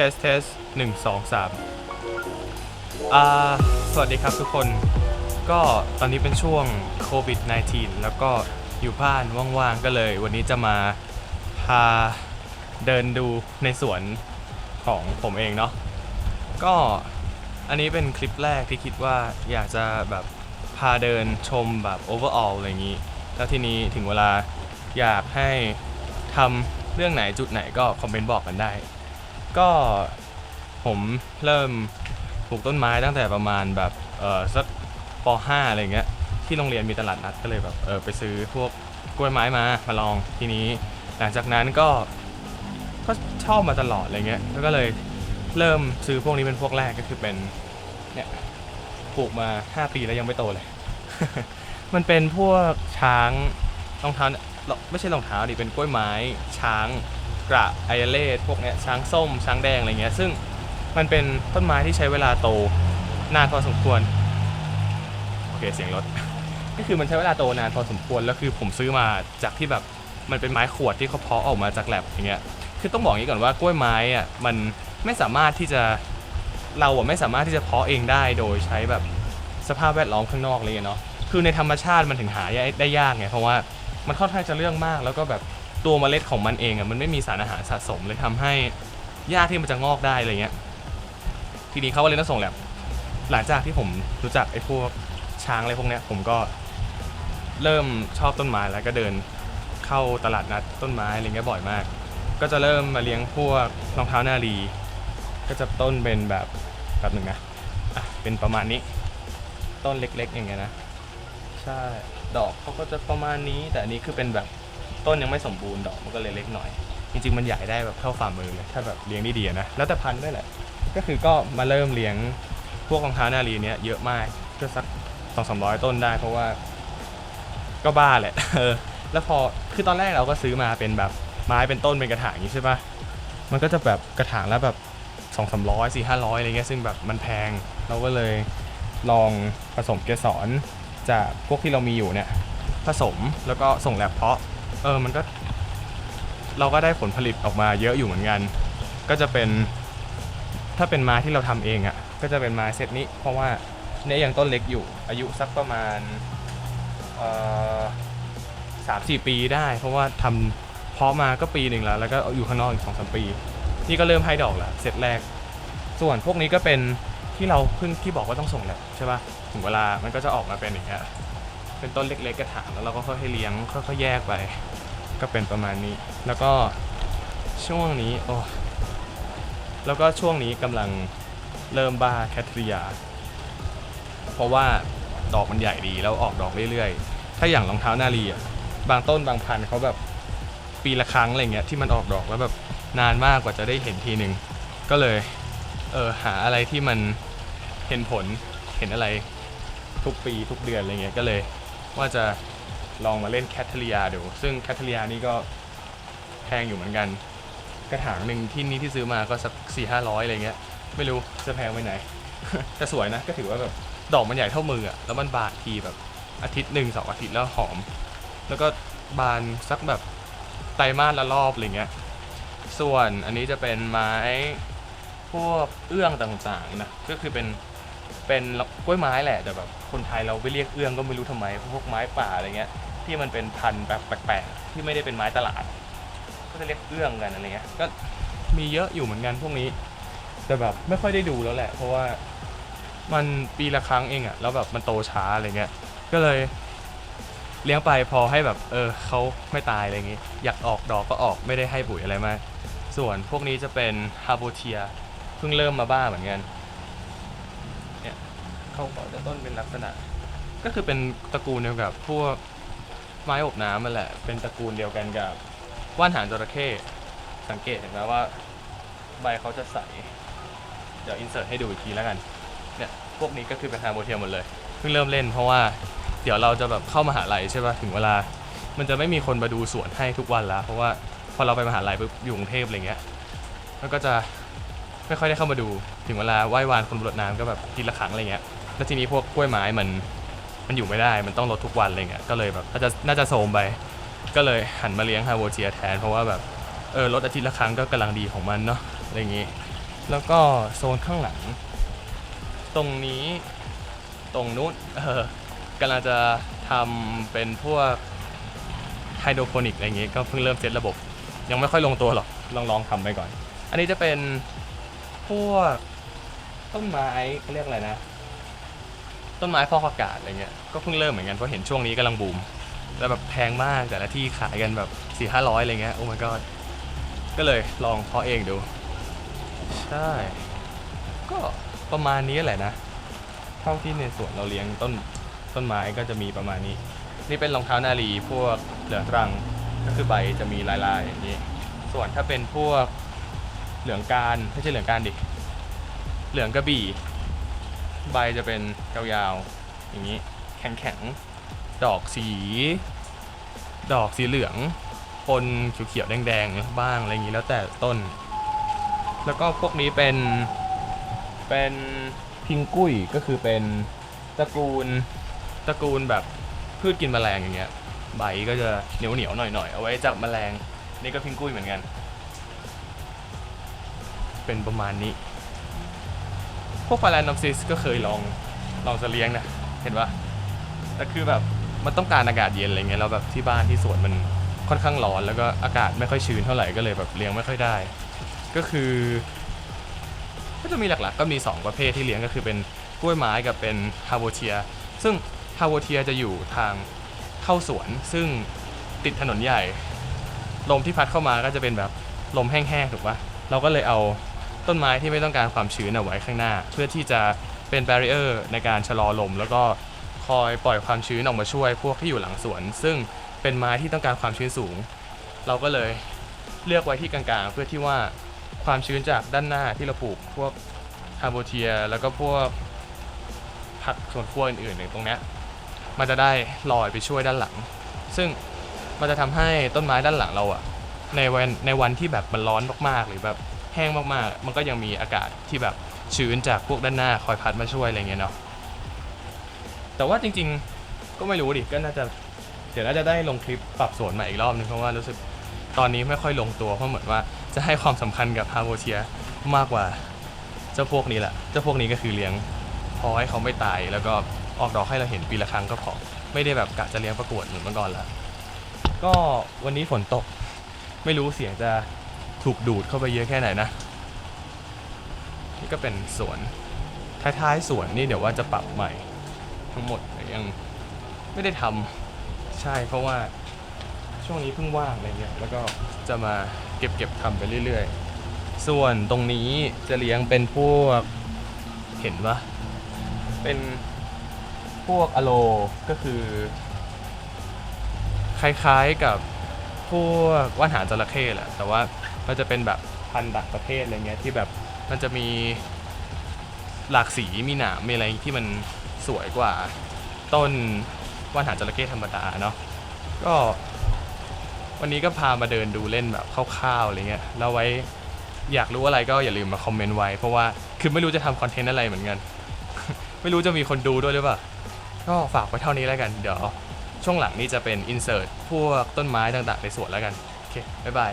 เทสเทสหนึ่งสองสามอ่า สวัสดีครับทุกคน ก็ตอนนี้เป็นช่วงโควิด -19 แล้วก็อยู่บ้านว่างๆ ก็เลย วันนี้จะมาพาเดินดูในสวนของผมเองเนาะ ก็อันนี้เป็นคลิปแรกที่คิดว่าอยากจะแบบพาเดินชมแบบ overall อะไรอย่างนี้ แล้วทีนี้ถึงเวลาอยากให้ทำเรื่องไหนจุดไหนก็คอมเมนต์บอกกันได้ ก็ผมเริ่มปลูกต้นไม้ตั้งแต่ประมาณแบบเออสักป .5 อะไรเงี้ยที่โรงเรียนมีตลาดนัดก็เลยแบบเออไปซื้อพวกกล้วยไม้มามาลองทีนี้ หลังจากนั้นก็ก็ชอบมาตลอดอะไรเงี้ยแล้วก็เลยเริ่มซื้อพวกนี้เป็นพวกแรกก็คือเป็นเนี่ยปลูกมา 5 ปีแล้วยังไม่โตเลย มันเป็นพวกช้างรองเท้าเนี่ยไม่ใช่รองเท้าดิเป็นกล้วยไม้ช้าง กระไอเลสพวกเนี้ยช้างส้ม ช้างแดงอะไรเงี้ยซึ่งมันเป็นต้นไม้ที่ใช้เวลาโตนานพอสมควรโอเคเสียงรถก็คือมันใช้เวลาโตนานพอสมควรแล้วคือผมซื้อมาจากที่แบบมันเป็นไม้ขวดที่เขาเพาะออกมาจากแลบอย่างเงี้ยคือต้องบอกอย่างนี้ก่อนว่ากล้วยไม้อะมันไม่สามารถที่จะเราอะไม่สามารถที่จะเพาะเองได้โดยใช้แบบสภาพแวดล้อมข้างนอกอะไรเลยเนาะคือในธรรมชาติมันถึงหาได้ยากไงเพราะว่ามันค่อนข้างจะเรื่องมากแล้วก็แบบ ตัวเมล็ดของมันเองอะมันไม่มีสารอาหารสะสมเลยทำให้หญ้าที่มันจะงอกได้อะไรเงี้ย ทีนี้เขาก็เลยต้องส่งแลบหลังจากที่ผมรู้จักไอ้พวกช้างอะไรพวกเนี้ยผมก็เริ่มชอบต้นไม้แล้วก็เดินเข้าตลาดนัดต้นไม้อะไรเงี้ยบ่อยมาก ก็จะเริ่มมาเลี้ยงพวกรองเท้าหน้ารีก็จะต้นเป็นแบบแบบหนึ่งนะอะเป็นประมาณนี้ ต้นเล็กๆอย่างเงี้ยนะ ใช่ ดอกเขาก็จะประมาณนี้ แต่อันนี้คือเป็นแบบ ต้นยังไม่สมบูรณ์ดอกมันก็เลยเล็กหน่อย จริง ๆ มันใหญ่ได้แบบเท่าฝ่ามือเลยถ้าแบบเลี้ยงดีๆนะแล้วแต่พันธุ์ด้วยแหละก็คือก็มาเริ่มเลี้ยงพวกรองเท้านารีเนี้ยเยอะมากก็สักสองสามร้อยต้นได้เพราะว่า ก็บ้าแหละเออแล้วพอคือตอนแรกเราก็ซื้อมาเป็นแบบไม้เป็นต้นเป็นกระถางอย่างนี้ใช่ปะมันก็จะแบบกระถางแล้วแบบสองสามร้อยสี่ห้าร้อยอะไรเงี้ยซึ่งแบบมันแพงเราก็เลยลองผสมเกสรจากพวกที่เรามีอยู่เนี่ยผสมแล้วก็ส่งแลบเพาะ เออมันก็ เราก็ได้ผลผลิตออกมาเยอะอยู่เหมือนกัน ก็จะเป็น ถ้าเป็นไม้ที่เราทำเองอะ่ะ ก็จะเป็นไม้เซตนี้ เพราะว่าเนี่ยยังต้นเล็กอยู่ อายุสักประมาณเอ่อสามสี่ปีได้ เพราะว่าทำเพาะมาก็ปีหนึ่งแล้ว แล้วก็อยู่ข้างนอกอีกสองสามปี นี่ก็เริ่มให้ดอกแล้วเซตแรก ส่วนพวกนี้ก็เป็นที่เราเพิ่งที่บอกว่าต้องส่งแหละใช่ปะถึงเวลามันก็จะออกมาเป็นอย่างเงี้ย เป็นต้นเล็กๆกระถางแล้วเราก็ค่อยให้เลี้ยงค่อยๆแยกไป ก็เป็นประมาณนี้ แล้วก็ช่วงนี้โอ้แล้วก็ช่วงนี้กำลังเริ่มบ้าแคทริยาเพราะว่าดอกมันใหญ่ดีแล้วออกดอกเรื่อยๆ ถ้าอย่างรองเท้านารีอะบางต้นบางพันธุ์เขาแบบปีละครั้งอะไรเงี้ยที่มันออกดอกแล้วแบบนานมากกว่าจะได้เห็นทีหนึ่งก็เลยเออหาอะไรที่มันเห็นผลเห็นอะไรทุกปีทุกเดือนอะไรเงี้ยก็เลย ว่าจะลองมาเล่นแคทเทเลียดู ซึ่งแคทเทลียนี่ก็แพงอยู่เหมือนกัน กระถางหนึ่งที่นี้ที่ซื้อมาก็สักสี่ห้าร้อยอะไรเงี้ย ไม่รู้จะแพงไปไหน แต่สวยนะ ก็ถือว่าแบบดอกมันใหญ่เท่ามืออะแล้วมันบานทีแบบอาทิตย์หนึ่งสองอาทิตย์แล้วหอม แล้วก็บานสักแบบไตรมาสละรอบอะไรเงี้ย ส่วนอันนี้จะเป็นไม้พวกเอื้องต่างๆนะ ก็คือเป็น เป็นกล้วยไม้แหละแต่แบบคนไทยเราไปเรียกเอื้องก็ไม่รู้ทำไมพวกไม้ป่าอะไรเงี้ยที่มันเป็นพันธุ์แบบแปลกๆที่ไม่ได้เป็นไม้ตลาด ก็จะเรียกเอื้องกันอะไรเงี้ยก็มีเยอะอยู่เหมือนกันพวกนี้ แต่แบบไม่ค่อยได้ดูแล้วแหละ เพราะว่ามันปีละครั้งเองอะแล้วแบบมันโตช้าอะไรเงี้ยก็เลยเลี้ยงไปพอให้แบบเออเขาไม่ตายอะไรเงี้ยอยากออกดอกก็ออกไม่ได้ให้ปุ๋ยอะไรมากส่วนพวกนี้จะเป็นฮาโบเทียเพิ่งเริ่มมาบ้าเหมือนกัน เขาก็จะต้นเป็นลักษณะ ก็คือเป็นตระกูลเดียวกับพวกไม้อบน้ำมันแหละ เป็นตระกูลเดียวกันกับว่านหางจระเข้สังเกตเห็นไหมว่า ใบเขาจะใส เดี๋ยวอินเสิร์ตให้ดูอีกทีแล้วกัน เนี่ยพวกนี้ก็คือเป็นฮาร์โมเทียหมดเลย เพิ่งเริ่มเล่นเพราะว่าเดี๋ยวเราจะแบบเข้ามหาลัยใช่ป่ะถึงเวลา มันจะไม่มีคนมาดูสวนให้ทุกวันล้วเพราะว่าพอเราไปมหาลัยปุ๊บอยู่กรุงเทพอะไรเงี้ยแล้วก็จะไม่ค่อยได้เข้ามาดู ถึงเวลาไหว้วานคนบรดน้ำก็แบบทีละครั้งอะไรเงี้ย แล้วทีนี้พวกกล้วยไม้มันมันอยู่ไม่ได้ มันต้องลดทุกวันอะไรเงี้ย ก็เลยแบบน่าจะน่าจะโทรมไป ก็เลยหันมาเลี้ยงฮาโวเจียแทน เพราะว่าแบบเออลดอาทิตย์ละครั้งก็กำลังดีของมันเนาะอะไรอย่างงี้ แล้วก็โซนข้างหลัง ตรงนี้ตรงนู้นเออกำลังจะทำเป็นพวกไฮโดรโปนิกอะไรอย่างงี้ก็เพิ่งเริ่มเซตระบบ ยังไม่ค่อยลงตัวหรอก ลองลองทำไปก่อน อันนี้จะเป็นพวกต้นไม้เขาเรียกอะไรนะ ต้นไม้ฟอกอากาศอะไรเงี้ยก็เพิ่งเริ่มเหมือนกันเพราะเห็นช่วงนี้กำลังบูมแล้วแบบแพงมากแต่ละที่ขายกันแบบสี่ห้าร้อยอะไรเงี้ยโอ้ my god ก็เลยลองเพาะเองดู ใช่ ก็ประมาณนี้แหละนะ เท่าที่ในสวนเราเลี้ยงต้นต้นไม้ก็จะมีประมาณนี้ นี่เป็นรองเท้านาลีพวกเหลืองตรังก็คือใบจะมีลายๆอย่างนี้ ส่วนถ้าเป็นพวกเหลืองการไม่ใช่เหลืองการดิเหลืองกระบี่ ใบจะเป็นยาวๆอย่างนี้ แข็งๆ ดอกสี ดอกสีเหลืองปนเขียวๆแดงๆบ้างอะไรอย่างนี้แล้วแต่ต้น แล้วก็พวกนี้เป็นเป็นพิงกุ้ยก็คือเป็นตระกูลตระกูลแบบพืชกินแมลงอย่างเงี้ยใบก็จะเหนียวเหนียวๆหน่อยหน่อยๆเอาไว้จับแมลงนี่ก็พิงกุ้ยเหมือนกัน เป็นประมาณนี้ พวกฟาแลนอมซิสก็เคยลองลองจะเลี้ยงนะ เห็นปะแต่คือแบบมันต้องการอากาศเย็นอะไรเงี้ยแล้วแบบที่บ้านที่สวนมันค่อนข้างร้อนแล้วก็อากาศไม่ค่อยชื้นเท่าไหร่ก็เลยแบบเลี้ยงไม่ค่อยได้ ก็คือ ก็จะมีหลักๆ ก็มี 2 ประเภทที่เลี้ยงก็คือเป็นกล้วยไม้กับเป็นฮาโวเทีย ซึ่งฮาโวเทียจะอยู่ทางเข้าสวน ซึ่งติดถนนใหญ่ ลมที่พัดเข้ามาก็จะเป็นแบบลมแห้งๆถูกปะเราก็เลยเอา ต้นไม้ที่ไม่ต้องการความชื้นเอาไว้ข้างหน้า เพื่อที่จะเป็นแบร r เออร์ในการชะลอลม แล้วก็คอยปล่อยความชื้นออกมาช่วยพวกที่อยู่หลังสวน ซึ่งเป็นไม้ที่ต้องการความชื้นสูง เราก็เลยเลือกไว้ที่กลางๆ เพื่อที่ว่าความชื้นจากด้านหน้าที่เราปลูกพวกฮาร์โบเทีย แล้วก็พวกผักสวนครัวอื่นๆอย่างตรงเนี้ยมันจะได้ลอยไปช่วยด้านหลัง ซึ่งมันจะทำให้ต้นไม้ด้านหลังเราอะในวันในวันที่แบบมันร้อนมากๆ หรือแบบ ห้งมากๆ มันก็ยังมีอากาศที่แบบชื้นจากพวกด้านหน้าคอยพัดมาช่วยอะไรเงี้ยเนาะแต่ว่าจริงๆก็ไม่รู้ดิก็น่าจะเดี๋ยวน่าจะได้ลงคลิปปรับสวนใหม่อีกรอบนึงเพราะว่ารู้สึกตอนนี้ไม่ค่อยลงตัวเพราะเหมือนว่าจะให้ความสำคัญกับฮาร์โบเทียมากกว่าเจ้าพวกนี้แหละเจ้าพวกนี้ก็คือเลี้ยงพอให้เขาไม่ตาย แล้วก็ออกดอกให้เราเห็นปีละครั้งก็พอไม่ได้แบบกะจะเลี้ยงประกวดเหมือนเมื่อก่อนละก็วันนี้ฝนตกไม่รู้เสียงจะ ถูกดูดเข้าไปเยอะแค่ไหนนะ นี่ก็เป็นสวน ท้ายๆสวนนี่เดี๋ยวว่าจะปรับใหม่ ทั้งหมดยังไม่ได้ทำใช่เพราะว่าช่วงนี้เพิ่งว่างอะไรเงี้ยแล้วก็จะมาเก็บเก็บทำไปเรื่อยๆ ส่วนตรงนี้จะเลี้ยงเป็นพวกเห็นปะเป็นพวกอโลก็คือ คล้ายๆกับพวกว่านหางจระเข้แหละแต่ว่า มันจะเป็นแบบพันธุ์ดักประเภทอะไรเงี้ยที่แบบมันจะมีหลากสีมีหนามมีอะไรที่มันสวยกว่าต้นว่านหางจระเข้ธรรมดาเนาะก็วันนี้ก็พามาเดินดูเล่นแบบคร่าวๆอะไรเงี้ยแล้วไว้อยากรู้อะไรก็อย่าลืมมาคอมเมนต์ไว้เพราะว่าคือไม่รู้จะทำคอนเทนต์อะไรเหมือนกัน ไม่รู้จะมีคนดูด้วยหรือเปล่า ก็ฝากไว้เท่านี้แล้วกัน เดี๋ยวช่วงหลังนี่จะเป็นอินเสิร์ตพวกต้นไม้ต่างๆในสวนแล้วกัน โอเค บ๊ายบาย